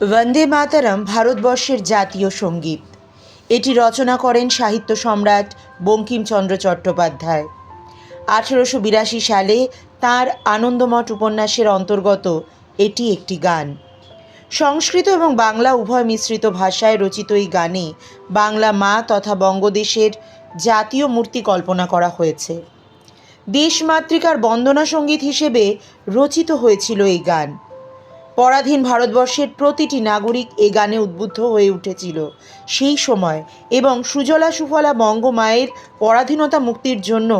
বন্দে মাতারাম ভারতবর্ষের জাতীয় সংগীত এটি রচনা করেন সাহিত্য সম্রাট বঙ্কিমচন্দ্র চট্টোপাধ্যায় আঠেরোশো বিরাশি সালে তাঁর আনন্দমঠ উপন্যাসের অন্তর্গত এটি একটি গান সংস্কৃত এবং বাংলা উভয় মিশ্রিত ভাষায় রচিত এই গানে বাংলা মা তথা বঙ্গদেশের জাতীয় মূর্তি কল্পনা করা হয়েছে দেশমাতৃকার বন্দনা সংগীত হিসেবে রচিত হয়েছিল এই গান পরাধীন ভারতবর্ষের প্রতিটি নাগরিক এ গানে উদ্বুদ্ধ হয়ে উঠেছিল। সেই সময় এবং সুজলা সুফলা বঙ্গমায়ের পরাধীনতা মুক্তির জন্য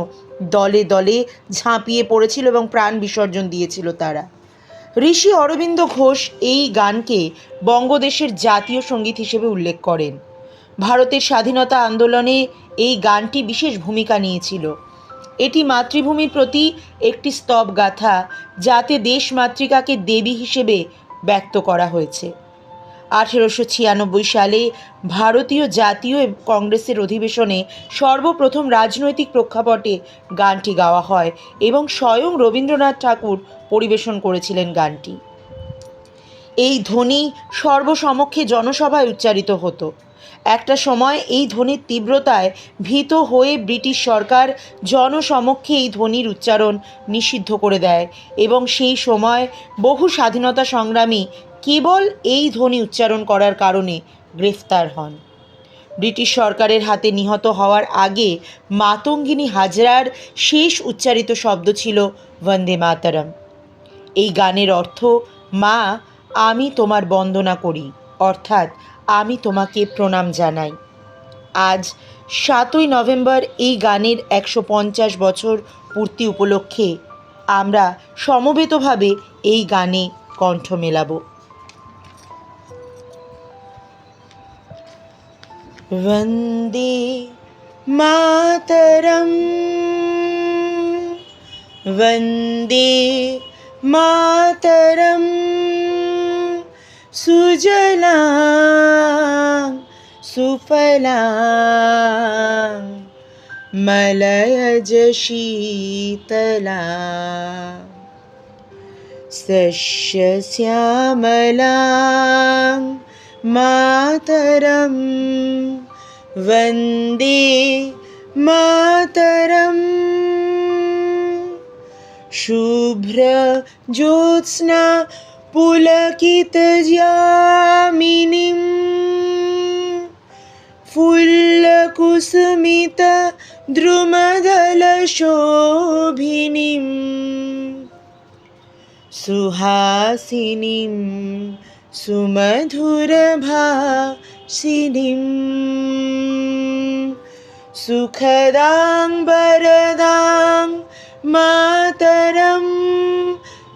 দলে দলে ঝাঁপিয়ে পড়েছিল এবং প্রাণ বিসর্জন দিয়েছিল তারা। ঋষি অরবিন্দ ঘোষ এই গানকে বঙ্গদেশের জাতীয় সংগীত হিসেবে উল্লেখ করেন। ভারতের স্বাধীনতা আন্দোলনে এই গানটি বিশেষ ভূমিকা নিয়েছিল। এটি মাতৃভূমির প্রতি একটি স্তব গাথা যাতে দেশ মাতৃকাকে দেবী হিসেবে ব্যক্ত করা হয়েছে। আঠেরোশো ছিয়ানব্বই সালে ভারতীয় জাতীয় কংগ্রেসের অধিবেশনে সর্বপ্রথম রাজনৈতিক প্রেক্ষাপটে গানটি গাওয়া হয় এবং স্বয়ং রবীন্দ্রনাথ ঠাকুর পরিবেশন করেছিলেন গানটি। এই ধ্বনি সর্বসমক্ষে জনসভায় উচ্চারিত হতো। একটা সময় এই ধ্বনির তীব্রতায় ভীত হয়ে ব্রিটিশ সরকার জনসমক্ষে এই ধ্বনির উচ্চারণ নিষিদ্ধ করে দেয় এবং সেই সময় বহু স্বাধীনতা সংগ্রামী কেবল এই ধ্বনি উচ্চারণ করার কারণে গ্রেফতার হন। ব্রিটিশ সরকারের হাতে নিহত হওয়ার আগে মাতঙ্গিনী হাজরার শেষ উচ্চারিত শব্দ ছিল বন্দে মাতারাম এই গানের অর্থ, মা, আমি তোমার বন্দনা করি। অর্থাৎ আমি তোমাকে প্রণাম জানাই আজ সাতই নভেম্বর এই গানের একশো পঞ্চাশ বছর পূর্তি উপলক্ষে আমরা সমবেতভাবে এই গানে কণ্ঠ মেলাবো वन्दे मातरम् वन्दे मातरं सुजला सुफला मलयज शीतला। सस्यश्यामला मातरं वन्दे मातरम्। शुभ्रज्योत्स्ना पुलकितजामिनीं फुल्लकुसुमित द्रुमदलशोभिनीम् सुहासिनीं सुमधुरभासिनीं सुखदां वरदां मातरं